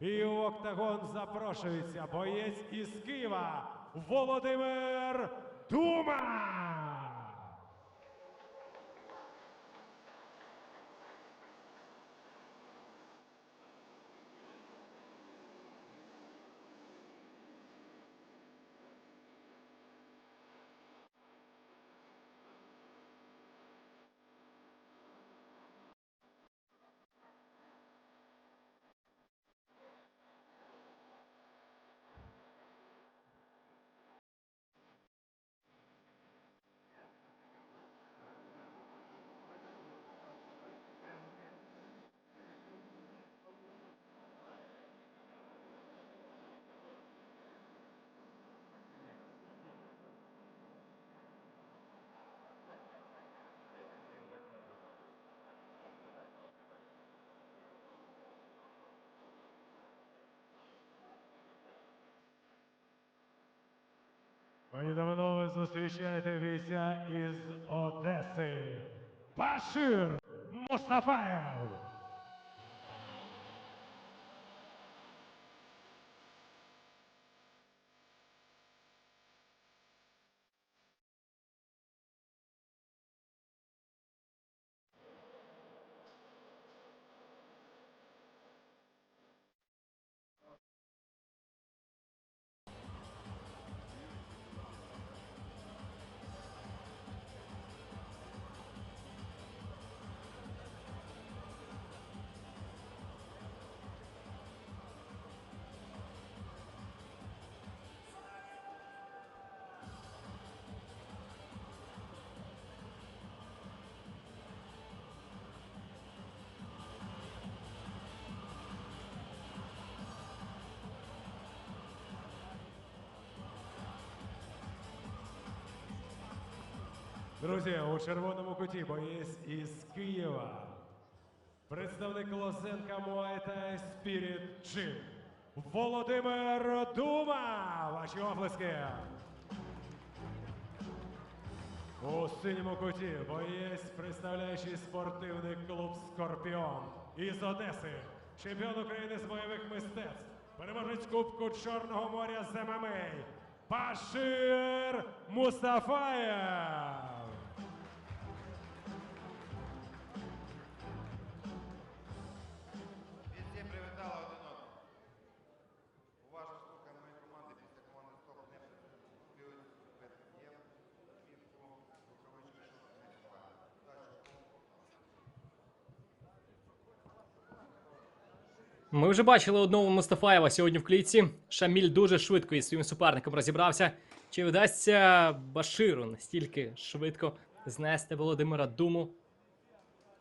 І в октагон запрошується боєць із Києва Володимир Дума. Пані давно зустрічаєте бійця із Одеси. Башир Мустафаєв. Друзі, у червоному куті боєць із Києва. Представник Лосенка Муайтай Спіріт Джим. Володимир Дума. Ваші оплески. У синьому куті боєць, представляючий спортивний клуб Скорпіон із Одеси, чемпіон України з бойових мистецтв, переможець Кубку Чорного моря з ММА, Башир Мустафаєв. Ми вже бачили одного Мустафаєва сьогодні в клітці. Шаміль дуже швидко із своїм суперником розібрався. Чи вдасться Баширу настільки швидко знести Володимира Думу,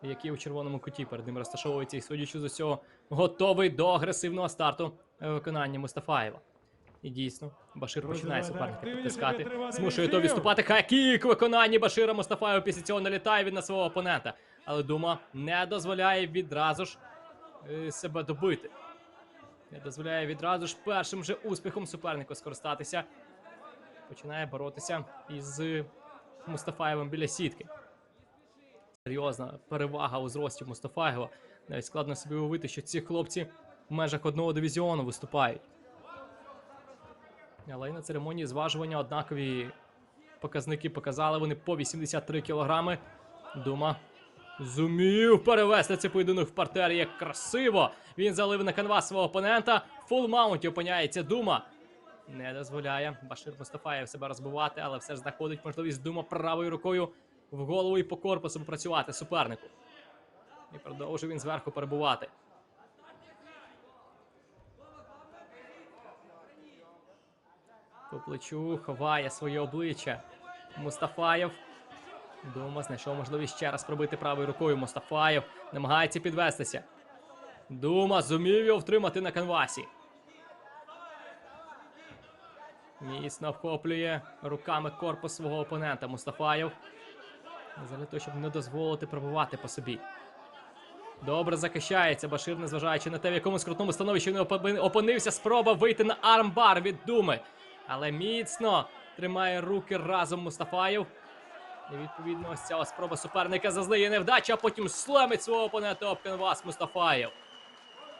який у червоному куті перед ним розташовується і, судячи з усього, готовий до агресивного старту виконання Мустафаєва. І дійсно, Башир починає суперника підтискати, змушує бійців. відступати. Хай-кік в виконанні Башира Мустафаєва після цього налітає він на свого опонента. Але Дума не дозволяє відразу ж себе добити. Не дозволяє відразу ж першим же успіхом супернику скористатися. Починає боротися із Мустафаєвим біля сітки. Серйозна перевага у зрості Мустафаєва. Навіть складно собі уявити, що ці хлопці в межах одного дивізіону виступають. Але й на церемонії зважування однакові показники показали вони по 83 кілограми. Дума зумів перевести цей поєдинок в партер. Як красиво! Він залив на канвас свого опонента. Фул маунті опиняється Дума. Не дозволяє Башир Мустафаєв себе розбивати, але все ж знаходить можливість Дума правою рукою в голову і по корпусу попрацювати супернику. І продовжує він зверху перебувати. По плечу ховає своє обличчя. Мустафаєв. Дума знайшов можливість ще раз пробити правою рукою. Мустафаєв намагається підвестися. Дума зумів його втримати на канвасі. Міцно вхоплює руками корпус свого опонента Мустафаєв. Того, щоб не дозволити пробувати по собі. Добре захищається Башир, незважаючи на те, в якому скрутному становищі він опинився. Спроба вийти на армбар від Думи. Але міцно тримає руки разом Мустафаєв. І відповідно ось ця спроба суперника зазнає невдача, а потім слемить свого опонента об канвас Мустафаєв.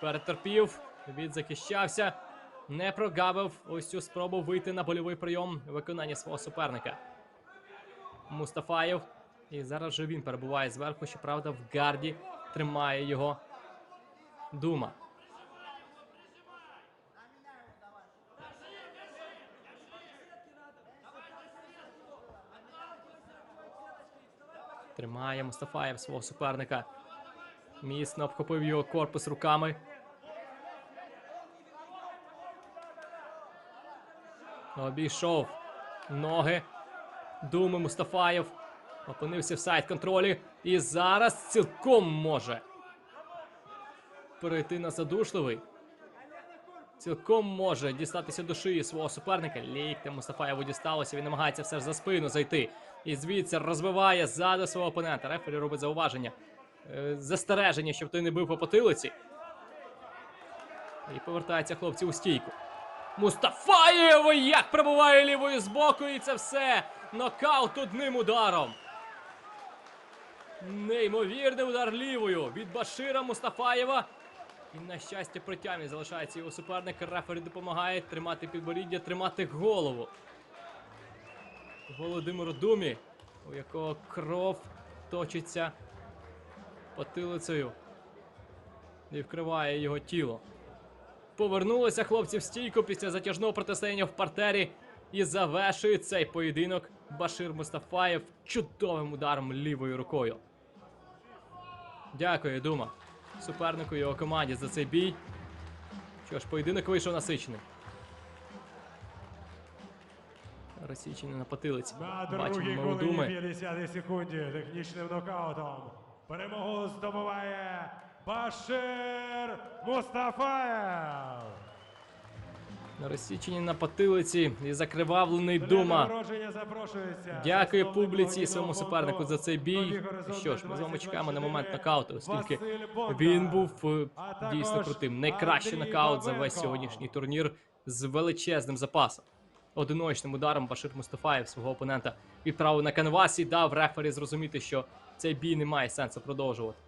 Перетерпів відзахищався, не прогавив ось цю спробу вийти на больовий прийом в виконанні свого суперника. Мустафаєв. І зараз вже він перебуває зверху, щоправда, в гарді тримає його Дума. Тримає Мустафаєв свого суперника. Міцно обхопив його корпус руками. Обійшов ноги. Думи Мустафаєв. Опинився в сайт контролі. І зараз цілком може перейти на задушливий. Цілком може дістатися до шиї свого суперника. Ліктем Мустафаєву дісталося. Він намагається все ж за спину зайти. І звідси розбиває ззаду свого опонента. Рефері робить зауваження. Е, застереження, щоб той не бив по потилиці. І повертаються хлопці у стійку. Мустафаєв як пробиває лівою з боку, і це все. Нокаут одним ударом. Неймовірний удар лівою від Башира Мустафаєва. І на щастя при залишається його суперник. Рефері допомагає тримати підборіддя, тримати голову. Володимиру Думі, у якого кров точиться потилицею і вкриває його тіло. Повернулися хлопці в стійку після затяжного протистояння в партері і завершує цей поєдинок Башир Мустафаєв чудовим ударом лівою рукою. Дякую, Дума. Супернику і його команді за цей бій. Що ж, поєдинок вийшов насичений. Розсічений на потилиці. На Бачимо Думи. 50 секунді технічним нокаутом. Перемогу здобуває Башир Мустафаєв. На розсіченні на потилиці і закривавлений Дума. Дякую публіці і своєму супернику за цей бій. «Нові горизонти Що ж, ми з вами чекаємо на момент нокауту, оскільки він був е, дійсно крутим. Найкращий нокаут за весь сьогоднішній турнір з величезним запасом. Одиночним ударом Башир Мустафаєв свого опонента відправив на канвас і дав рефері зрозуміти, що цей бій не має сенсу продовжувати.